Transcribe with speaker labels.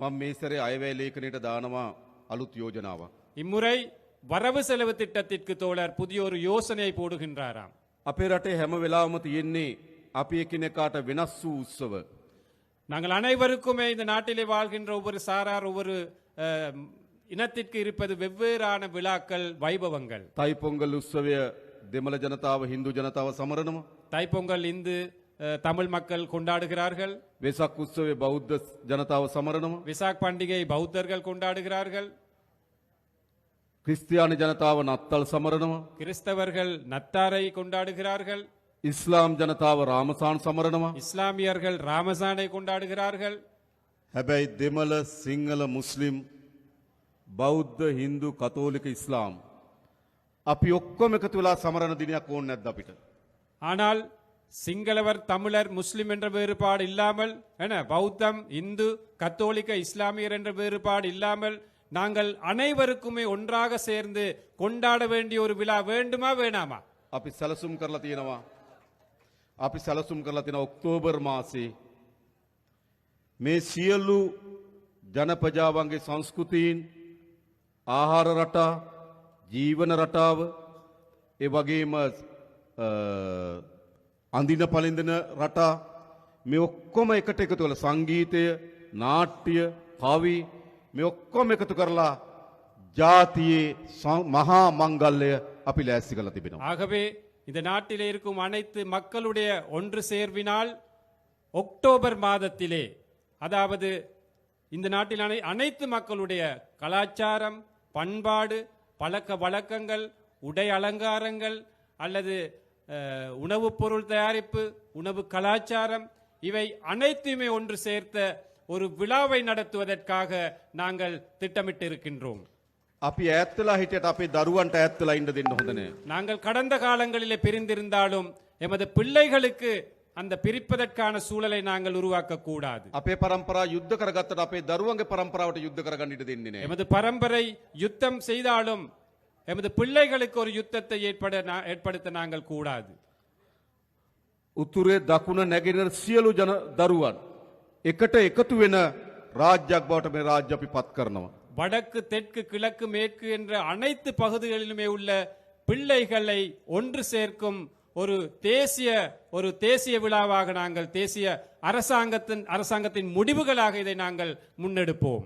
Speaker 1: මම මේ සැරේ අයවැය ලේඛනයට දානවා අලුත් යෝජනාවක්.
Speaker 2: இம்முறை வரவு செலவு திட்டத்திற்கு தோழர் புதிய ஒரு யோசனையை போடுகின்றாராம்
Speaker 1: අපේ රටේ හැම වෙලාවම තියෙන්නේ අපි එකිනෙකාට වෙනස් වූ උත්සව.
Speaker 2: நாங்கள் அனைவருக்குமே இந்த நாட்டிலே வாழ்கின்ற ஒவ்வொரு சாரார் ஒவ்வொரு அஹ், இனத்திற்கு இருப்பது வெவ்வேறான விழாக்கள் வைபவங்கள்
Speaker 1: තයිපොංගල් උත්සවය දෙමළ ජනතාව හින්දු ජනතාව සමරනවා.
Speaker 2: தைப்பொங்கல் இந்து அஹ், தமிழ் மக்கள் கொண்டாடுகிறார்கள்
Speaker 1: වෙසක් උත්සවේ බෞද්ධ ජනතාව සමරනවා.
Speaker 2: விசாக் பண்டிகை பௌத்தர்கள் கொண்டாடுகிறார்கள்
Speaker 1: ක්‍රිස්තියානි ජනතාව නත්තල් සමරනවා.
Speaker 2: கிறிஸ்தவர்கள் நத்தாரை கொண்டாடுகிறார்கள்
Speaker 1: ඉස්ලාම් ජනතාව රාමසාන් සමරනවා.
Speaker 2: இஸ்லாமியர்கள் ராமசானை கொண்டாடுகிறார்கள்
Speaker 1: හැබැයි දෙමළ සිංහල මුස්ලිම් බෞද්ධ හින්දු කතෝලික ඉස්ලාම්. අපි ඔක්කොම එකතු වෙලා සමරණ දිනයක් ඕන්න නැද්ද අපිට.
Speaker 2: ஆனால் சிங்களவர் தமிழர் முஸ்லிம் என்ற வேறுபாடு இல்லாமல் என பௌத்தம் இந்து கத்தோலிக்க இஸ்லாமியர் என்ற வேறுபாடு இல்லாமல் நாங்கள் அனைவருக்குமே ஒன்றாக சேர்ந்து கொண்டாட வேண்டிய ஒரு விழா வேண்டுமா வேணாமா
Speaker 1: අපි සැලසුම් කරලා තියෙනවා. අපි සැලසුම් කරලා තියෙන ඔක්තෝබර් මාසේ මේ සියල්ලු ජනපජාවන්ගේ සංස්කෘතීන් ආහාර රටා ජීවන රටාව ඒ වගේම අ, අඳින පලින්දන රටා මේ ඔක්කොම එකට එකතු කළ සංගීතය නාට්‍ය කවි මේ ඔක්කොම එකතු කරලා ජාතියේ ස- මහා මංගල්ලය අපි ලෑස්ති කළ තිබෙනවා.
Speaker 2: ஆகவே இந்த நாட்டிலே இருக்கும் அனைத்து மக்களுடைய ஒன்று சேர்வினால் அக்டோபர் மாதத்திலே அதாவது இந்த நாட்டில் அனை- அனைத்து மக்களுடைய கலாச்சாரம் பண்பாடு பழக்க வழக்கங்கள் உடை அலங்காரங்கள் அல்லது அஹ், உணவுப் பொருள் தயாரிப்பு உணவு கலாச்சாரம் இவை அனைத்தையுமே ஒன்று சேர்த்த ஒரு விழாவை நடத்துவதற்காக நாங்கள் திட்டமிட்டு இருக்கின்றோம்
Speaker 1: අපි ඇත්තලා හිටියට අපේ දරුවන්ට ඇත්තලා ඉන්න දෙන්න හොඳ නෑ.
Speaker 2: நாங்கள் கடந்த காலங்களிலே பிரிந்திருந்தாலும் எமது பிள்ளைகளுக்கு அந்த பிரிப்பதற்கான சூழலை நாங்கள் உருவாக்க கூடாது
Speaker 1: අපේ පරම්පරා යුද්ධ කරගත්තට අපේ දරුවන්ගේ පරම්පරාවට යුද්ධ කරගන්න ඉඩ දෙන්නේ නෑ.
Speaker 2: எமது பரம்பரை யுத்தம் செய்தாலும் எமது பிள்ளைகளுக்கு ஒரு யுத்தத்தை ஏற்பட நா- ஏற்படுத்த நாங்கள் கூடாது
Speaker 1: උතුරේ දකුණ නැගෙනර සියලු ජන දරුවන්. එකට එකතු වෙන රාජ්‍යයක් බවට මේ රාජ්‍ය අපි පත් කරනවා.
Speaker 2: வடக்கு தெற்கு கிழக்கு மேற்கு என்ற அனைத்து பகுதிகளிலுமே உள்ள பிள்ளைகளை ஒன்று சேர்க்கும் ஒரு தேசிய ஒரு தேசிய விழாவாக நாங்கள் தேசிய அரசாங்கத்தின் அரசாங்கத்தின் முடிவுகளாக இதை நாங்கள் முன்னெடுப்போம்